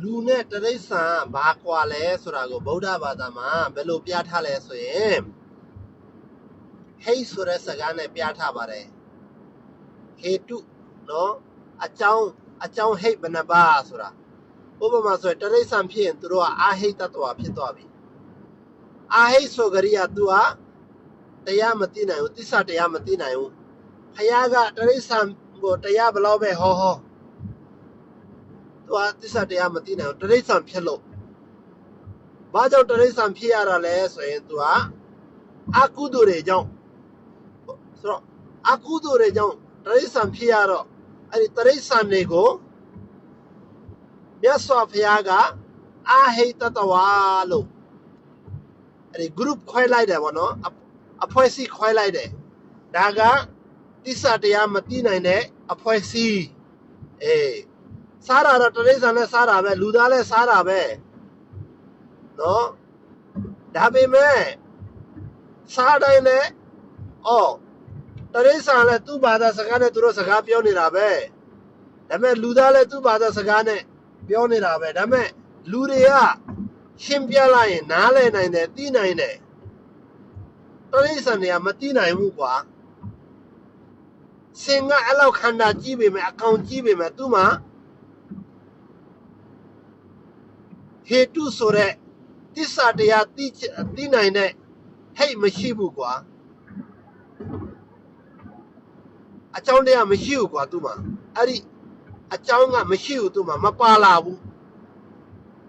လူနဲ့တရိစ္ဆာန်ဘာကွာလဲဆိုတာကိုဗုဒ္ဓဘာသာမှာဘယ်လိုပြထားလဲဆိုရင်ဟိတ်ဆိုတဲ့စကားနဲ့ပြထားပါတယ်ဟေတုနော်အကြောင်းအကြောင်းဟိတ်ဘယ်နှပါဆိုတာဥပမာဆိုရင်တရိစ္ဆာန်ဖြစ်ရင်သူတို့ကအာဟိတ်တ္တဝါဖြစ်သွားပြီအာဟိတ်ဆိုကြရိယာသူကတရားမသိနိုင်ဘူးသစ္စာတရားမသိနိုင်ဘူးဖခင်ကတရိစ္ဆာန်ကိုတရားဘလောက်ပဲဟောဟော သူကသစ္စာတရားမသိနိုင်ဘူးတရိစ္ဆာန်ဖြစ်လို့ဘာကြောင့်တရိစ္ဆာန်ဖြစ်ရတာလဲဆိုရင်သူကအကုသိုလ်တွေကြောင့်ဆိုတော့အကုသိုလ်တွေကြောင့်တရိစ္ဆာန်ဖြစ်ရတော့အဲ့ဒီတရိစ္ဆာန်တွေကိုမြတ်စွာဘုရားကအာဟိတတဝါလို့အဲ့ဒီ group ခွဲလိုက်တယ်ဗောနော်အဖွဲ့အစည်းခွဲလိုက်တယ်ဒါကသစ္စာတရားမသိနိုင်တဲ့အဖွဲ့အစည်းအေး စားတာတော့တရိစ္ဆာန်နဲ့စားတာပဲလူသားလည်းစားတာပဲနော်ဒါပေမဲ့စားတိုင်းလည်းအော်တရိစ္ဆာန်လည်းသူ့ဘာသာစကားနဲ့သူတို့စကားပြောနေတာပဲဒါပေမဲ့လူသားလည်းသူ့ဘာသာစကားနဲ့ပြောနေတာပဲဒါပေမဲ့လူတွေကရှင်းပြလိုက်ရင်နားလည်နိုင်တယ်သိနိုင်တယ်တရိစ္ဆာန်တွေကမသိနိုင်ဘူးကွာစင်ကအဲ့လောက်ခန္ဓာကြီးပေမဲ့အကောင်ကြီးပေမဲ့သူ့မှာ ဟေတုဆိုတဲ့တစ္ဆာတရားသိချသိနိုင်တဲ့ဟိတ်မရှိဘူးကွာအကြောင်းတရားမရှိဘူးကွာသူ့မှာအဲ့ဒီအကြောင်းကမရှိဘူးသူ့မှာမပါလာဘူး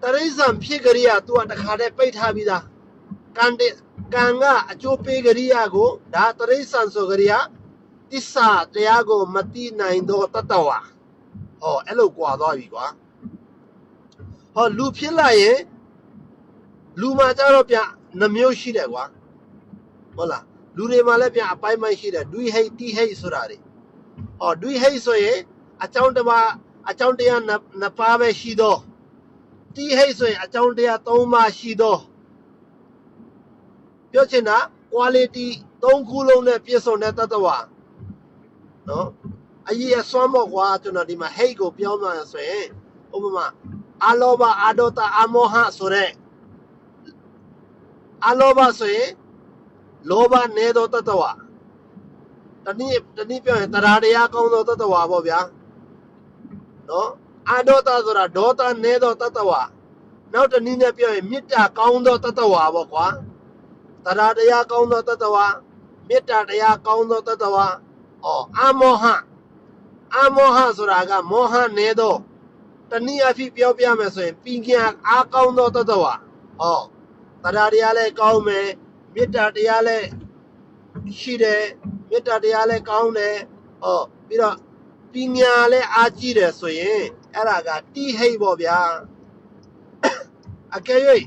တရိษံဖြစ်ကြရိယာ तू ကတခါတည်းပိတ်ထားပြီးသားကံတဲ့ကံကအကျိုးပေးကြရိယာကိုဒါတရိษံဆိုကြရိယာတစ္ဆာတရားကိုမသိနိုင်တော့တတဝါဟောအဲ့လိုကွာသွားပြီကွာ ဟောလူဖြစ်လာရင်လူမှာကြတော့ပြန်နှမျိုးရှိတယ်ကွာဟုတ်လားလူတွေမှာလည်းပြန်အပိုင်းပိုင်းရှိတယ်ဒွိဟိတ်တိဟိတ်ဆိုတာတွေဟောဒွိဟိတ်ဆိုရင်အကြောင်းတစ်ပါးအကြောင်းတရားနှစ်နှစ်ပါးပဲရှိတော့တိဟိတ်ဆိုရင်အကြောင်းတရားသုံးပါးရှိတော့ပြောချင်တာ quality သုံးခုလုံးနဲ့ပြည့်စုံတဲ့တတ္တဝါနော်အကြီးအစွမ်းပေါ့ကွာကျွန်တော်ဒီမှာ hate ကိုပြောမှဆိုရင်ဥပမာ အလောဘအဒေါတအမောဟဆိုတဲ့အလောဘဆိုရင်လောဘနေသောတတ္တဝါတနည်းတနည်းပြောရင်တရားတရားကောင်းသောတတ္တဝါပေါ့ဗျာနော်အဒေါတဆိုတာဒေါသနေသောတတ္တဝါနောက်တနည်းနဲ့ပြောရင်မေတ္တာကောင်းသောတတ္တဝါပေါ့ကွာတရားတရားကောင်းသောတတ္တဝါမေတ္တာတရားကောင်းသောတတ္တဝါဩအမောဟအမောဟဆိုတာကမောဟနေသော တနည်းအားဖြင့်ပြောပြမယ်ဆိုရင်ပညာအားကောင်းသောတတ္တဝါဟောတရားတရားလည်းကောင်းမယ်မေတ္တာတရားလည်းရှိတယ်မေတ္တာတရားလည်းကောင်းတယ်ဟောပြီးတော့ပညာလည်းအားကြီးတယ်ဆိုရင်အဲ့ဒါကတိဟိတ်ပေါ့ဗျာအကယ်၍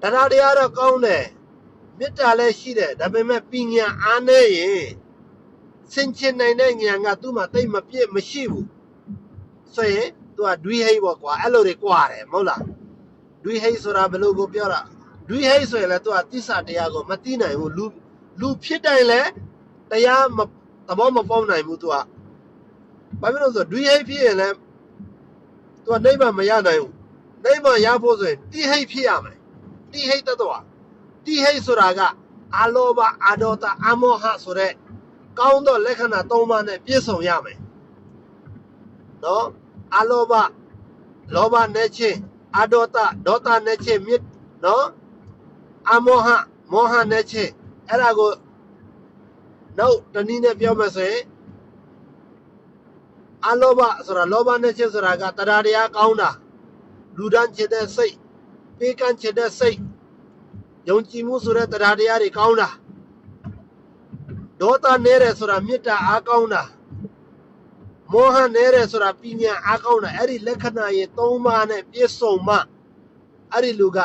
တရားတရားတော့ကောင်းတယ်မေတ္တာလည်းရှိတယ်ဒါပေမဲ့ပညာအားနည်းရင် ဆင်ချင်နိုင်တဲ့ဉာဏ်ကသူ့မှာတိတ်မပြည့်မရှိဘူးဆိုရင်သူကဒွိဟိတ်ပေါ့ကွာအဲ့လိုတွေကွာတယ်မဟုတ်လားဒွိဟိတ်ဆိုတာဘယ်လိုကိုပြောတာဒွိဟိတ်ဆိုရင်လည်းသူကတိစ္ဆာတရားကိုမသိနိုင်ဘူးလူလူဖြစ်တိုင်းလည်းတရားမသဘောမပေါက်နိုင်ဘူးသူကဘာဖြစ်လို့လဲဆိုတော့ဒွိဟိတ်ဖြစ်ရင်လည်းသူကနိဗ္ဗာန်မရနိုင်ဘူးနိဗ္ဗာန်ရဖို့ဆိုရင်တိဟိတ်ဖြစ်ရမယ်တိဟိတ်တတ်တော့တိဟိတ်ဆိုတာကအလောဘအဒေါသအမောဟဆိုတဲ့ ကောင်းသောလက္ခဏာ၃ပါးနဲ့ပြည့်စုံရမယ်နော်အလောဘလောဘနဲ့ချင်းအဒေါသဒေါသနဲ့ချင်းမြစ်နော်အမောဟမောဟနဲ့ချင်းအဲ့ဒါကိုနောက်တနည်းနဲ့ပြောမယ်ဆိုရင်အလောဘဆိုတာလောဘနဲ့ချင်းဆိုတာကတရားတရားကောင်းတာလူဒန်းချင်တဲ့စိတ်ပေးကမ်းချင်တဲ့စိတ်ယုံကြည်မှုဆိုတဲ့တရားတရားတွေကောင်းတာ ဒေါသနဲတယ်ဆိုတာမေတ္တာအားကောင်းတာမောဟနဲတယ်ဆိုတာပညာအားကောင်းတာအဲ့ဒီလက္ခဏာရဲ့၃ပါးနဲ့ပြည့်စုံမှအဲ့ဒီလူက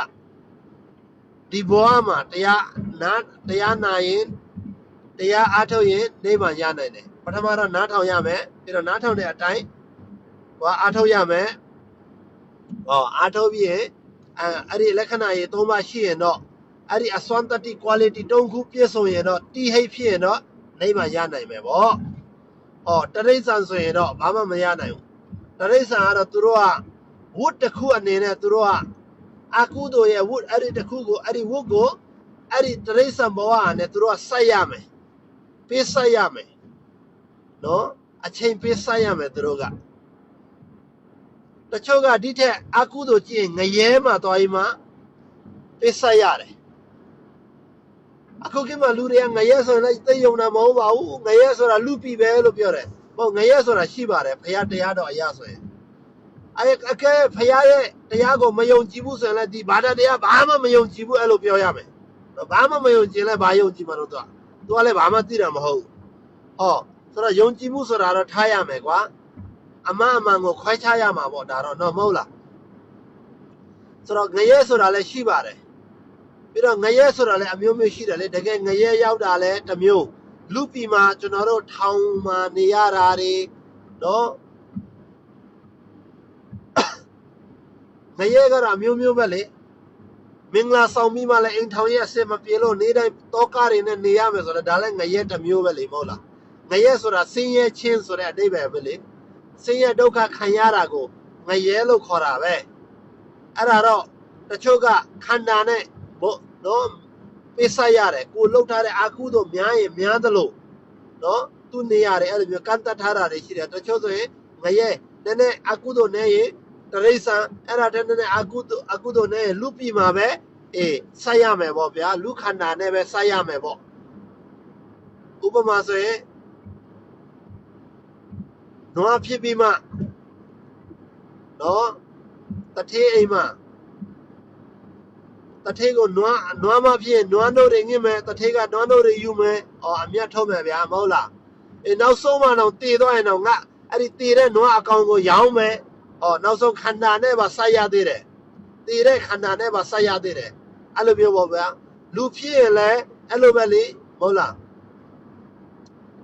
ဒီဘဝမှာတရားနာတရားနာရင်တရားအားထုတ်ရင်နိဗ္ဗာန်ရနိုင်တယ်ပထမတော့နားထောင်ရမယ်ပြီးတော့နားထောင်တဲ့အတိုင်းဟောအားထုတ်ရမယ်ဟောအားထုတ်ပြီးရင်အဲအဲ့ဒီလက္ခဏာရဲ့၃ပါးရှိရင်တော့ အဲ့ဒီအစွမ်းတတ္တိ quality တုံးခုပြည့်စုံရင်တော့တိဟိတ်ဖြစ်ရင်တော့နိဗ္ဗာန်ရနိုင်မယ်ဗော။အော်တရိစ္ဆာန်ဆိုရင်တော့ဘာမှမရနိုင်ဘူးတရိษံကတော့သူတို့ကဝတ်တစ်ခုအနေနဲ့သူတို့ကအကုသိုလ်ရဲ့ဝတ်အဲ့ဒီတစ်ခုကိုအဲ့ဒီဝတ်ကိုအဲ့ဒီတရိษံဘဝနဲ့သူတို့ကစိုက်ရမယ်ပေးစိုက်ရမယ်နော်အချိန်ပေးစိုက်ရမယ်သူတို့ကတချို့ကဒီထက်အကုသိုလ်ကြည့်ရင်ငရဲမှာသွားရင်မှပေးစိုက်ရတယ် အခုကိမှလူတွေကငရဲဆိုရင်လည်းသိယုံတာမဟုတ်ပါဘူးငရဲဆိုတာလူပြီပဲလို့ပြောတယ်မဟုတ်ငရဲဆိုတာရှိပါတယ်ဖရာတရားတော်အရာဆိုရင်အဲအကဲဖရာရဲ့တရားကိုမယုံကြည်ဘူးဆိုရင်လည်းဒီဘာသာတရားဘာမှမယုံကြည်ဘူးအဲ့လိုပြောရမယ်နော်ဘာမှမယုံကြည်လဲဘာယုံကြည်မှာတော့သူကသူကလည်းဘာမှသိတာမဟုတ်ဘူးဟောဆိုတော့ယုံကြည်မှုဆိုတာတော့ထားရမယ်ကွာအမှန်အမှန်ကိုခွဲခြားရမှာပေါ့ဒါတော့တော့မဟုတ်လားဆိုတော့ငရဲဆိုတာလည်းရှိပါတယ် ပြီးတော့ငရဲဆိုတာလည်းအမျိုးမျိုးရှိတယ်လေတကယ်ငရဲရောက်တာလည်းတစ်မျိုးလူပြည်မှာကျွန်တော်တို့ထောင်မှာနေရတာတွေနော်ငရဲကတော့အမျိုးမျိုးပဲလေမင်္ဂလာဆောင်ပြီးမှလည်းအိမ်ထောင်ရဲ့အစစ်မပြေလို့နေတိုင်းတောကားတွေနဲ့နေရမယ်ဆိုတော့ဒါလည်းငရဲတစ်မျိုးပဲလေမဟုတ်လားငရဲဆိုတာဆင်းရဲခြင်းဆိုတဲ့အဓိပ္ပာယ်ပဲလေဆင်းရဲဒုက္ခခံရတာကိုငရဲလို့ခေါ်တာပဲအဲ့ဒါတော့တချို့ကခန္ဓာနဲ့ဘို့ နော်ပိစရတယ်ကိုလှုပ်ထားတဲ့အာကုသို့များရင်များသလိုနော်သူနေရတယ်အဲ့လိုမျိုးကန့်တတ်ထားတာတွေရှိတယ်တချို့ဆိုရင်ငရဲနည်းနည်းအာကုသို့နဲ့ရင်တရိษံအဲ့ဒါတည်းနည်းနည်းအာကုသို့အာကုသို့နဲ့လူပြီမှာပဲအေးဆက်ရမယ်ပေါ့ဗျာလူခန္ဓာနဲ့ပဲဆက်ရမယ်ပေါ့ဥပမာဆိုရင်နွားဖြစ်ပြီးမှနော်တထေးအိမ်မှာ တထေးကိုနွားနွားမဖြစ်ရင်နွားတို့တွေငင်မယ်တထေးကနွားတို့တွေယူမယ်အော်အမျက်ထုတ်မယ်ဗျာမဟုတ်လားအေးနောက်ဆုံးမှတော့တည်သွားရင်တော့ငါအဲ့ဒီတည်တဲ့နွားအကောင်ကိုရောင်းမယ်အော်နောက်ဆုံးခန္ဓာနဲ့ပါဆက်ရသေးတယ်တည်တဲ့ခန္ဓာနဲ့ပါဆက်ရသေးတယ်အဲ့လိုမျိုးပေါ့ဗျာလူဖြစ်ရင်လည်းအဲ့လိုပဲလေမဟုတ်လား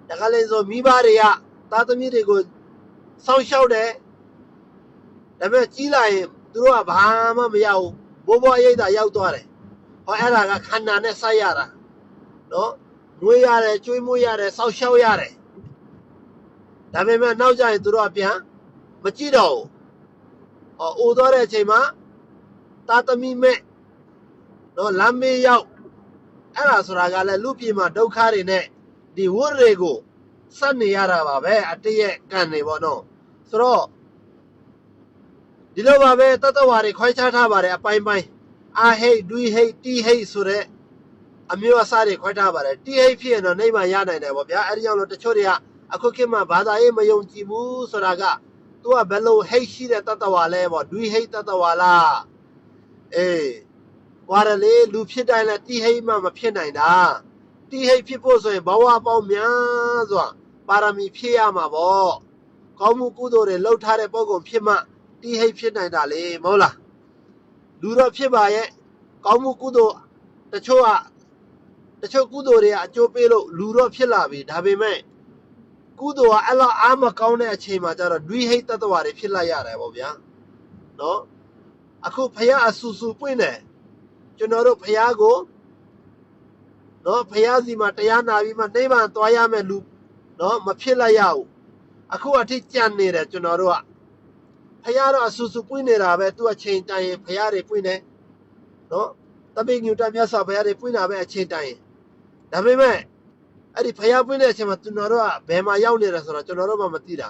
ဒါကလည်းဆိုမိဘတွေကသားသမီးတွေကိုစောင့်ရှောက်တယ်ဒါပေမဲ့ကြီးလာရင်သူတို့ကဘာမှမရဘူး ဘိုးဘွားရိတ်တာရောက်သွားတယ်ဟောအဲ့ဒါကခန္ဓာနဲ့စိုက်ရတာနော်ငွေရတယ်ကျွေးမွေးရတယ်စောင့်ရှောက်ရတယ်ဒါပေမဲ့နောက်ကျရင်သူတို့ကပြန်မကြည့်တော့ဘူးဟောအိုသွားတဲ့အချိန်မှာသားသမီးမဲ့နော်လမ်းမေးရောက်အဲ့ဒါဆိုတာကလည်းလူပြည်မှာဒုက္ခတွေနဲ့ဒီဝတ်တွေကိုစက်နေရတာပါပဲအတည့်ရဲ့ကံနေပေါ့နော်ဆိုတော့ ဒီလိုပါပဲတတ္တဝါတွေခွဲခြားထားပါတယ်အပိုင်းပိုင်းအာဟိတ်ဒွိဟိတ်တီဟိတ်ဆိုတဲ့အမျိုးအစားတွေခွဲထားပါတယ်တီဟိတ်ဖြစ်ရင်တော့နေမှရနိုင်တယ်ပေါ့ဗျာအဲဒီကြောင့်လို့တချို့တွေကအခုခေတ်မှာဘာသာရေးမယုံကြည်ဘူးဆိုတာကသူကဘယ်လိုဟိတ်ရှိတဲ့တတ္တဝါလဲပေါ့ဒွိဟိတ်တတ္တဝါလားအေးဝါရလေလူဖြစ်တိုင်းလဲတီဟိတ်မှမဖြစ်နိုင်တာတီဟိတ်ဖြစ်ဖို့ဆိုရင်ဘဝပေါင်းများစွာပါရမီဖြည့်ရမှာပေါ့ကောင်းမှုကုသိုလ်တွေလှုပ်ထားတဲ့ပုံကုန်ဖြစ်မှ တီဟိတ်ဖြစ်နိုင်တာလေမဟုတ်လားလူတော့ဖြစ်ပါရဲ့ကောင်းမှုကုသိုလ်တချို့ကတချို့ကုသိုလ်တွေကအကျိုးပေးလို့လူတော့ဖြစ်လာပြီဒါပေမဲ့ကုသိုလ်ကအဲ့လောက်အားမကောင်းတဲ့အချိန်မှာကျတော့ဒွိဟိတ်တတ္တဝါတွေဖြစ်လာရတယ်ပေါ့ဗျာနော်အခုဖះအဆူဆူပွင့်တယ်ကျွန်တော်တို့ဖះကိုနော်ဖះစီမှာတရားနာပြီးမှနှိမ့်မှသွားရမယ်လူနော်မဖြစ်လိုက်ရဘူးအခုအထိကြံနေတယ်ကျွန်တော်တို့က ဖះတော့အဆူဆူပွင့်နေတာပဲသူ့အချိန်တိုင်ရင်ဖះတွေပွင့်တယ်နော်တပိညူတမြတ်စွာဘုရားတွေပွင့်တာပဲအချိန်တိုင်ရင်ဒါပေမဲ့အဲ့ဒီဖះပွင့်တဲ့အချိန်မှာကျွန်တော်တို့ကဘယ်မှာရောက်နေတယ်ဆိုတော့ကျွန်တော်တို့မှမသိတာ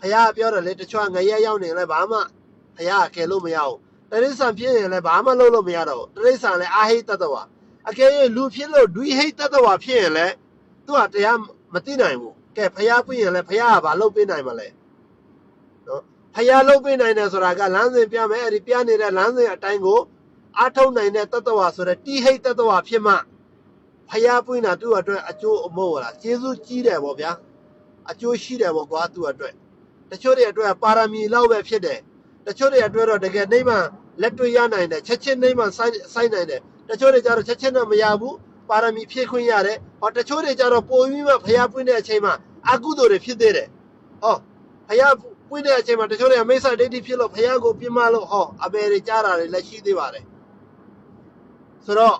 ဖះပြောတယ်လေတချို့ငရဲရောက်နေလဲဘာမှဖះကယ်လို့မရဘူးတရိษံဖြစ်ရင်လည်းဘာမှလုပ်လို့မရတော့ဘူးတရိษံလည်းအာဟိတတ္တဝါအကယ်၍လူဖြစ်လို့ဒွိဟိတတ္တဝါဖြစ်ရင်လည်းသူကတရားမသိနိုင်ဘူးကဲဖះပွင့်ရင်လည်းဖះကဘာလုပ်ပေးနိုင်မလဲနော် ဖះလုပ်ပေးနိုင်တယ်ဆိုတာကလမ်းစဉ်ပြမယ်အဲ့ဒီပြနေတဲ့လမ်းစဉ်အတိုင်းကိုအားထုတ်နိုင်တဲ့တတ္တဝါဆိုတဲ့တိဟိတတ္တဝါဖြစ်မှဖះပွင့်တာသူ့အတွက်အကျိုးအမို့လားကျေးဇူးကြီးတယ်ပေါ့ဗျာအကျိုးရှိတယ်ပေါ့ကွာသူ့အတွက်တချို့တွေအတွက်ပါရမီလောက်ပဲဖြစ်တယ်တချို့တွေအတွက်တော့တကယ်နှိမ့်မှလက်တွေ့ရနိုင်တယ်ချက်ချင်းနှိမ့်မှစိုက်စိုက်နိုင်တယ်တချို့တွေကြတော့ချက်ချင်းတော့မရဘူးပါရမီဖြည့်ခွင့်ရတယ်ဟောတချို့တွေကြတော့ပိုပြီးမှဖျားပွင့်တဲ့အချိန်မှာအကုသိုလ်တွေဖြစ်သေးတယ်ဟောဖျား ပွင့်တဲ့အချိန်မှာတချို့တွေကမိစ္ဆာဒိဋ္ဌိဖြစ်လို့ဖျားကိုပြင်းမလို့ဟောအပေတွေကြားတာတွေလည်းရှိသေးပါတယ်ဆိုတော့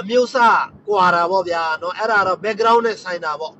အမျိုးအစားကွာတာပေါ့ဗျာเนาะအဲ့ဒါတော့ background နဲ့ဆိုင်တာပေါ့